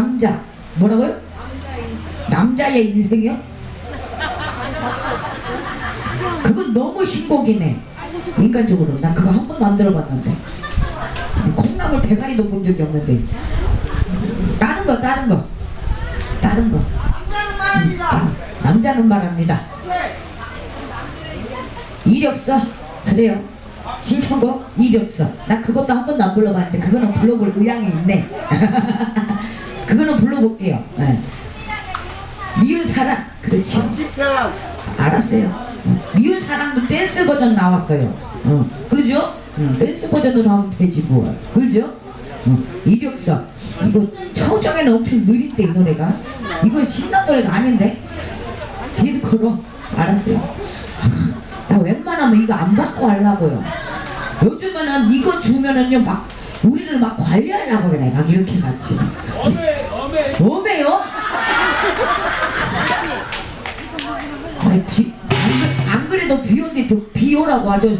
남자. 뭐라고요? 남자의 인생이요? 그건 너무 신곡이네. 인간적으로. 난 그거 한 번도 안 들어봤는데. 콩나물 대가리도 본 적이 없는데. 다른 거 다른 거. 다른 거. 음, 다른- 남자는 말합니다. 이력서? 그래요. 신청곡? 이력서. 나 그것도 한 번도 안 불러봤는데 그거는 불러볼 의향이 있네 그거는 불러볼게요. 예. 미운 사랑. 그렇죠? 알았어요. 어, 미운 사랑도 댄스 버전 나왔어요. 어, 그러죠? 응, 댄스 버전으로 하면 되지 뭐 그러죠? 어, 이력서. 이거 처음에는 엄청 느린데 이 노래가. 이거 신난 노래가 아닌데? 디스코로. 알았어요. 하, 나 웬만하면 이거 안 받고 하려고요. 요즘에는 이거 주면은요 막 우리를 막 관리하려고 그래 막 이렇게 같이 어메 어메 뭐매요? 아니 비, 안, 그래도 비 온데 또 비오라고 아주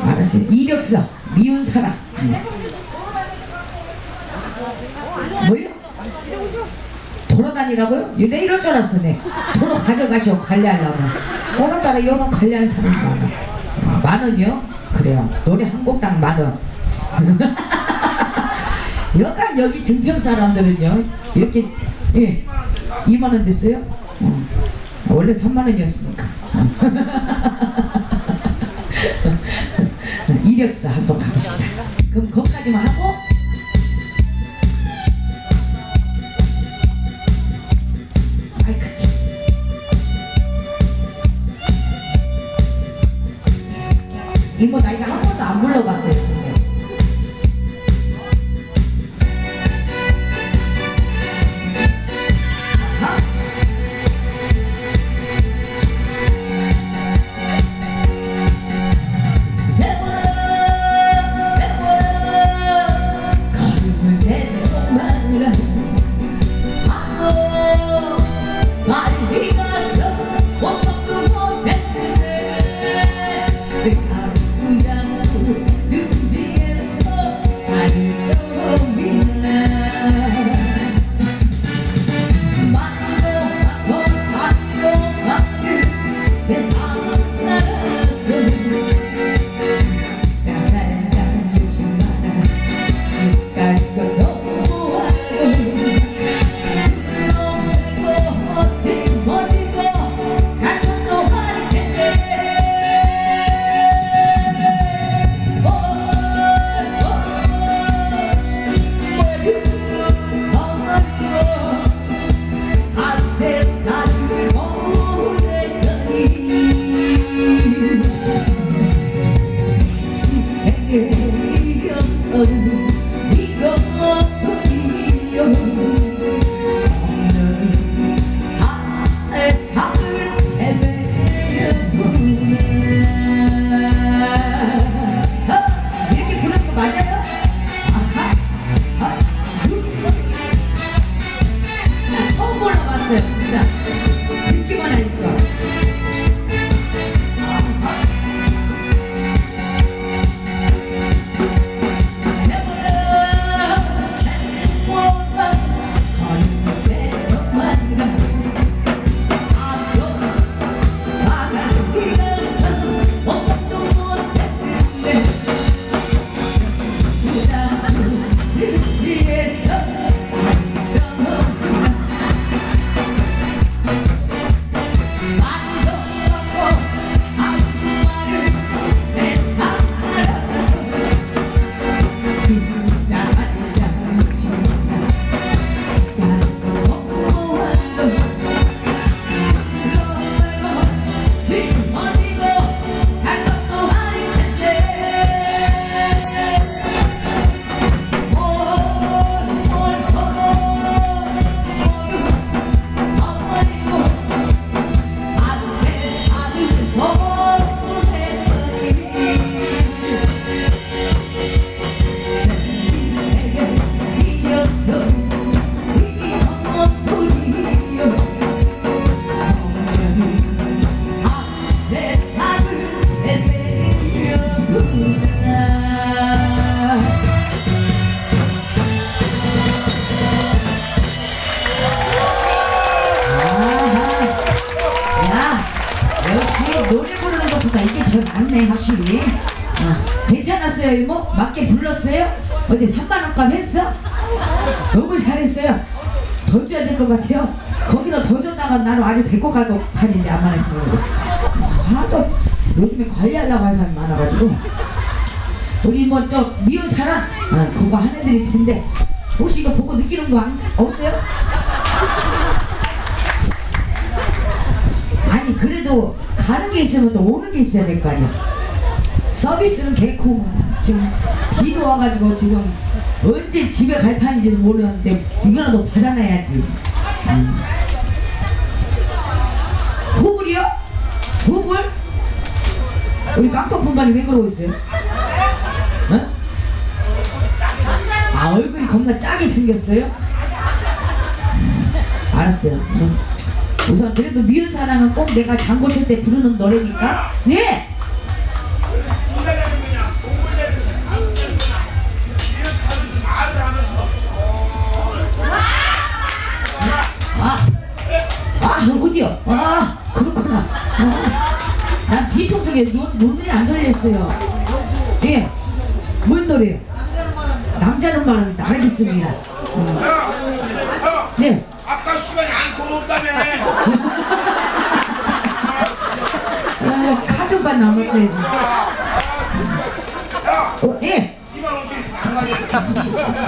알았어요 이력서 미운 사람 응. 뭐요? 돌아다니라고요? 내 이럴 줄 알았어 네 도로 가져가시오 관리하려고 오늘따라 영어 관리하는 사람이 많아 아, 만 원이요? 그래요 노래 한 곡당 만 원 여간 여기 증평 사람들은요 이렇게 예 2만 원 됐어요? 어. 원래 3만 원이었으니까 이력서 한번 가봅시다 그럼 거기까지만 하고 이모 나 이거 한 번도 안 불러봤어요 나는 아주 데리고 갈거 판인데 안 그러고. 하도 요즘에 관리하려고 하는 사람이 많아가지고. 우리 뭐 또 미운 사람 어, 그거 한 애들이 텐데 혹시 이거 보고 느끼는 거 안- 없어요? 아니 그래도 가는 게 있으면 또 오는 게 있어야 될 거 아니야 서비스는 개코 지금 비도 와가지고 지금 언제 집에 갈 판인지도 모르는데 이거라도 받아놔야지 음. 우리 깡통품반이 왜 그러고 있어요? 어? 아 얼굴이 겁나 짜게 생겼어요? 음, 알았어요. 음. 우선 그래도 미운 사랑은 꼭 내가 장고 칠 때 부르는 노래니까. 네. 난 뒤통수에 눈, 눈이 안 돌렸어요. 예. 뭔 노래요? 남자는 말합니다. 알겠습니다. 음. 형, 네. 아까 시간이 안 돌아온다며. 어, 카드만 남았네. 어, 예.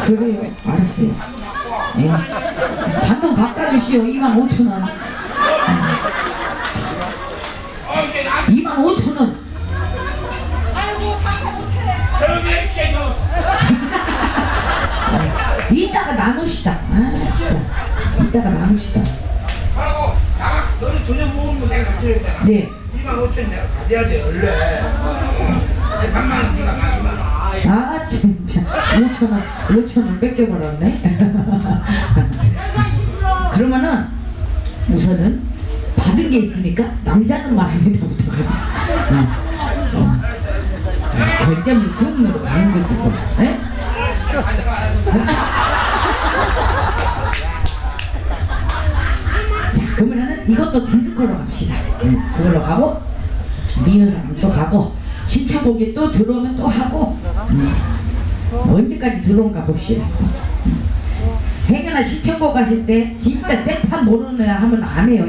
그래요. 알았어요. 예. 잔돈 바꿔주시오. 2만 5천 원. 어, 이제 나 2만 5천 원. 저기 액션 이따가 나눕시다. 아, 진짜. 이따가 나눕시다. 하라고. 나가. 너는 저녁 먹으면 내가 같이 했잖아. 네. 2만 5천 내가 가져야 돼 원래. 3만 원 네가 마지막. 아, 진짜. 5천 원, 5천 원 뺏겨 버렸네. 그러면은 우선은 받은 게 있으니까 남자는 말합니다부터 가자. 어. 어. 결제물 수업료로 가는 거지 뭐. 예? 자 그러면은 이것도 디스코로 갑시다. 응, 그걸로 가고 미운 사람 또 가고 신청곡이 또 들어오면 또 하고 음. 언제까지 들어온가 봅시다. 음. 행여나 신청곡 가실 때 진짜 생판 모르는 애 하면 안 해요.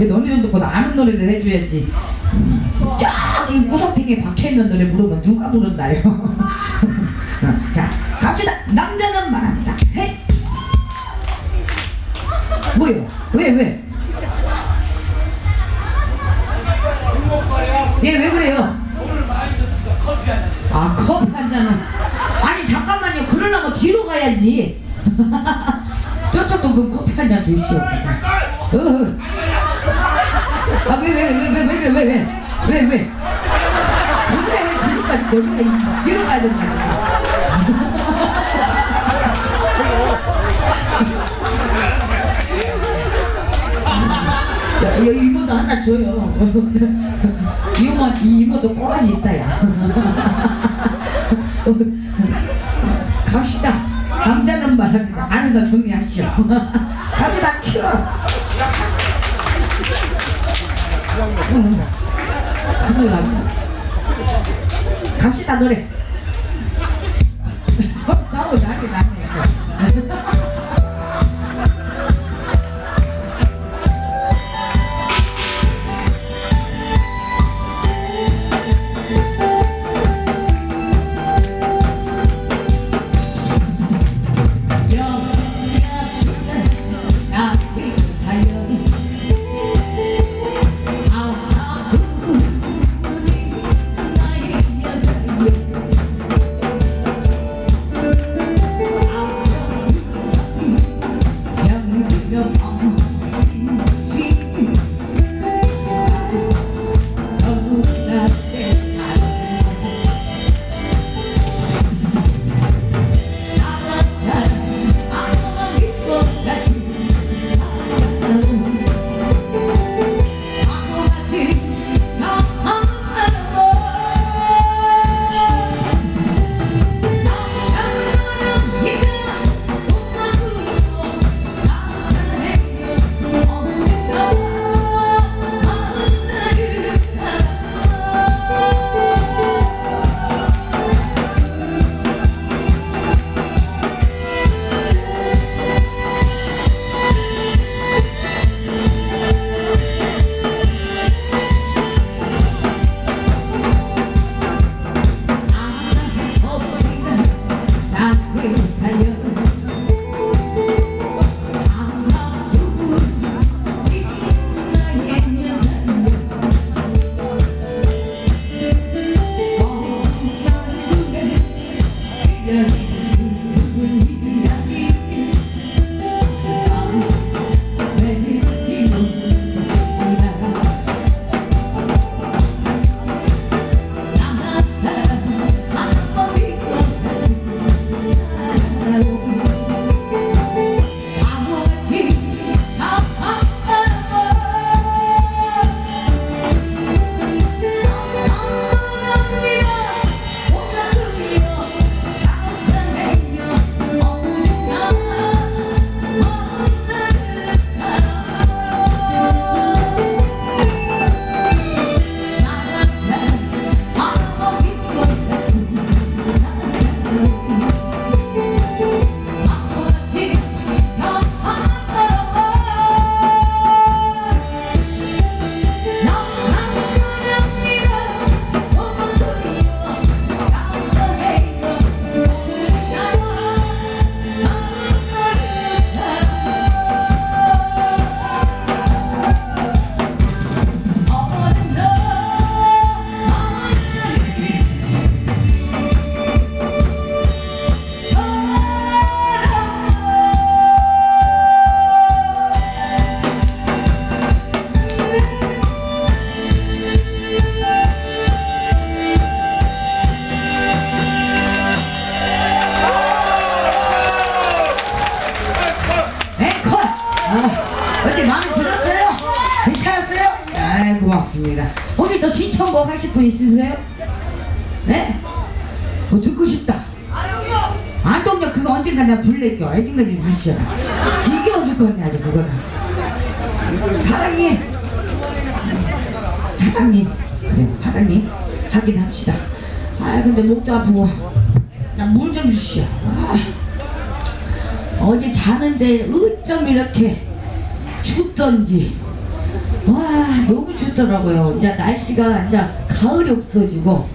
그래도 어느 정도 그 아는 노래를 해줘야지. 음. 저기 구석탱이에 박혀있는 노래 부르면 누가 부른다요? 어, 자 갑시다. 남자는 말합니다. 해. 뭐요? 왜 왜? 예, 왜 그래요? 아, 커피 한 잔은. 아니, 잠깐만요. 그러려면 뒤로 가야지. 저쪽도 그 커피 한 잔 주시오. 어, 어. 아, 왜, 왜, 왜, 왜, 왜, 왜, 왜, 왜, 왜, 왜? 그래, 그러니까 여기가 뒤로 가야 된다니까. 야, 야, 이모도 하나 줘요. 이모, 이 이모도 꼬라지 있다, 야. 갑시다. 남자는 말합니다. 안에서 정리하시오. 갑시다, 큐! 응. 큰일 났네. 갑시다, 노래. 분 있으세요? 네? 뭐 듣고 싶다. 안동역 그거 언젠가 내가 불낼게요. 애진가 좀 하시오. 지겨워 죽겠네 아주 그거는. 사장님. 사장님. 그래요 사장님. 하긴 합시다. 아 근데 목도 아프고 나 물 좀 주시오. 아, 어제 자는데 어쩜 이렇게 춥던지 와 너무 춥더라고요. 이제 날씨가 이제 가을이 없어지고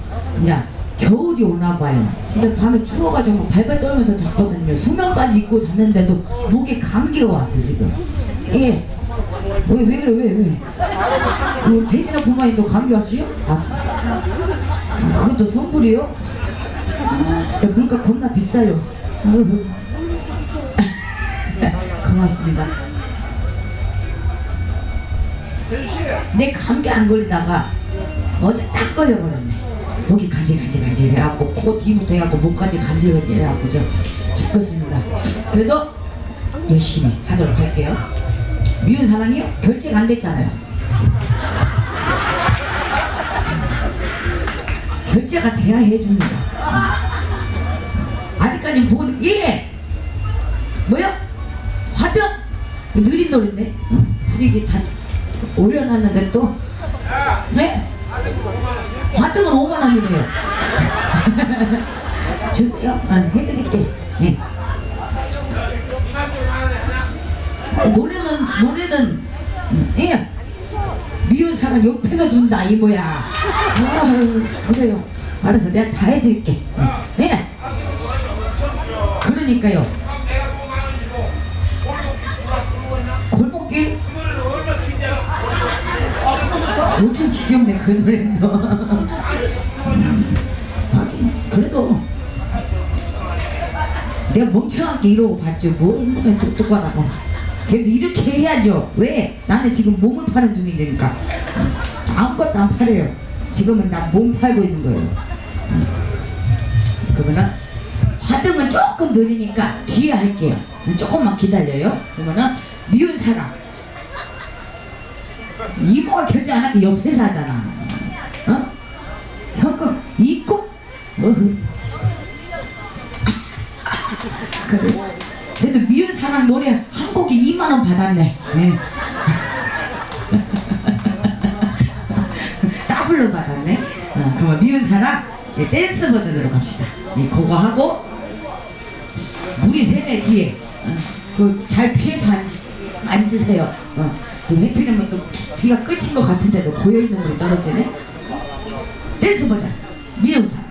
이제 겨울이 오나 봐요. 진짜 밤에 추워가지고 발발 떨면서 잤거든요. 수면바지 입고 잤는데도 목에 감기가 왔어 지금. 예. 왜, 왜 그래, 왜, 왜? 뭐, 돼지나 부모님 또 감기 왔어요? 아, 아, 그것도 선불이요? 아, 진짜 물가 겁나 비싸요. 고맙습니다. 내 감기 안 걸리다가 어제 딱 걸려버렸네. 여기 간질간질 해갖고 코 뒤부터 해갖고 목까지 간질간질 해갖고 저 죽겠습니다. 그래도 열심히 하도록 할게요. 미운 사랑이요? 결제가 안 됐잖아요. 결제가 돼야 해줍니다. 아직까지 보고 예 뭐야 화등 느린 노래인데 분위기 다 올려놨는데 또 네? 화등은 5만 원이래요. 주세요. 아, 해드릴게. 네. 어, 노래는 노래는 음, 예. 미운 사람 옆에서 준다 이 뭐야. 아, 그래요. 알았어, 내가 다 해드릴게. 네. 그러니까요. 엄청 지겹네 그 노래도. 하긴 그래도 내가 멍청하게 이러고 봤지 뭘 똑똑하라고. 그래도 이렇게 해야죠. 왜? 나는 지금 몸을 파는 중이니까 아무것도 안 팔아요. 지금은 나 몸 팔고 있는 거예요. 그거는 화등은 조금 느리니까 뒤에 할게요. 조금만 기다려요. 그거는 미운 사람. 이모가 결제 안 할게 옆에서 하잖아. 어? 현금 있고? 어흐. 그래. 그래도 미운 사람 노래 한 곡에 2만 원 받았네. 예. 더블로 받았네. 어, 그러면 미운 사람 예, 댄스 버전으로 갑시다. 이 그거 하고 물이 새네 뒤에. 어, 그잘 피해서 앉, 앉으세요. 어, 지금 해피는 또 비가 끝인 것 같은데도 고여 있는 물이 떨어지네. 댄스 미운 사람.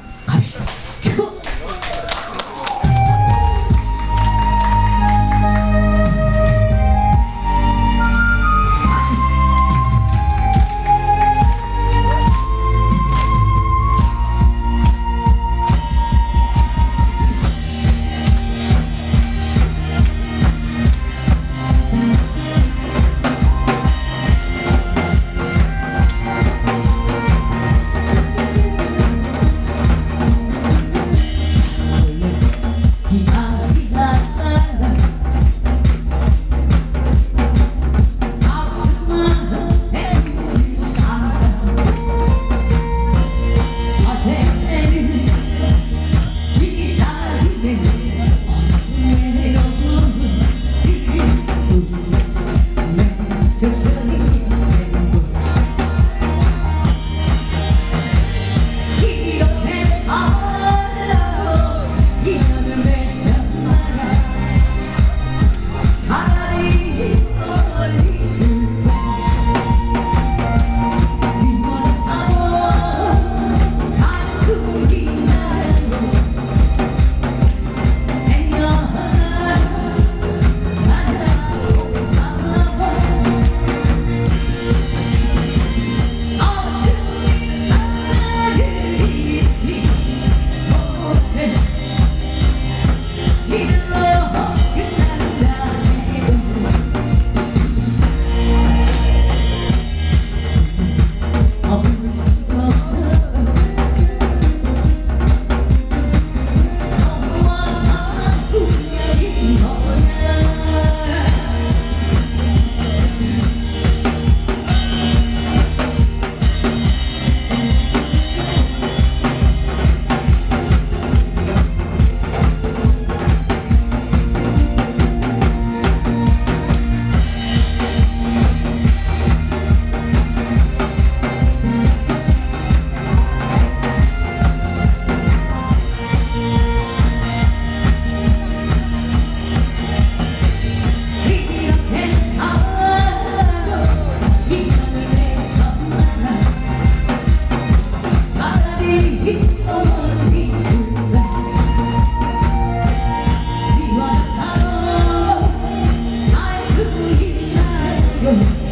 음.